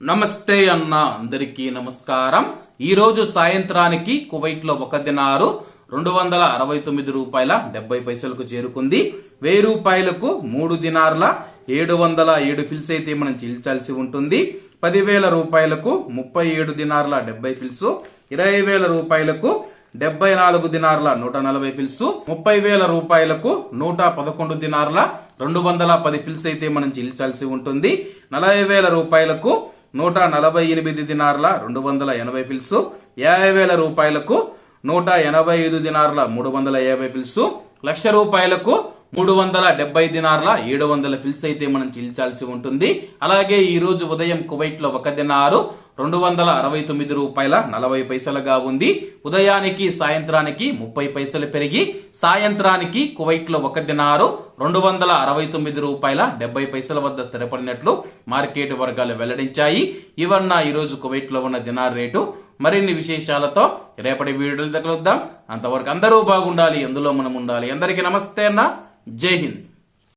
నమస్తే అన్న అందరికీ నమస్కారం. ఈ రోజు సాయంత్రానికి కువైట్లో ఒక దినారు రెండు వందల అరవై తొమ్మిది రూపాయల డెబ్బై పైసలకు చేరుకుంది. వెయ్యి రూపాయలకు మూడు దినార్ల ఏడు వందల ఏడు ఫిల్స్ అయితే మనం చెల్లించాల్సి ఉంటుంది. పదివేల రూపాయలకు ముప్పై ఏడు దినార్ల డెబ్బై ఫిల్స్ ఇరవై వేల రూపాయలకు డెబ్బై నాలుగు దినార్ల నూట నలభై ఫిల్స్ ముప్పై వేల రూపాయలకు నూట పదకొండు దినార్ల రెండు వందల పది ఫిల్స్ అయితే మనం చెల్లించాల్సి ఉంటుంది. నలభై వేల రూపాయలకు నూట నలభై ఎనిమిది దినార్ల రెండు వందల ఎనభై ఫిల్స్. యాభై వేల రూపాయలకు నూట ఎనభై ఐదు దినార్ల మూడు వందల యాభై ఫిల్స్. లక్ష రూపాయలకు మూడు వందల డెబ్బై దినార్ల ఏడు వందల ఫిల్స్ అయితే మనం చెల్లించాల్సి ఉంటుంది. అలాగే ఈ రోజు ఉదయం కువైట్లో ఒక దినారు. రెండు వందల అరవై తొమ్మిది రూపాయల నలభై పైసలుగా ఉంది. ఉదయానికి సాయంత్రానికి ముప్పై పైసలు పెరిగి సాయంత్రానికి కువైట్లో ఒక దినారు రెండు వందల అరవై తొమ్మిది రూపాయల డెబ్బై పైసల వద్ద స్థిరపడినట్లు మార్కెట్ వర్గాలు వెల్లడించాయి. ఇవన్న ఈరోజు కువైట్లో కువైట్లో ఉన్న దినార్ రేటు. మరిన్ని విశేషాలతో రేపటి వీడియోలు తగలుద్దాం. అంతవరకు అందరూ బాగుండాలి ఎందులో మనం ఉండాలి. అందరికీ నమస్తే అన్న. జై హింద్.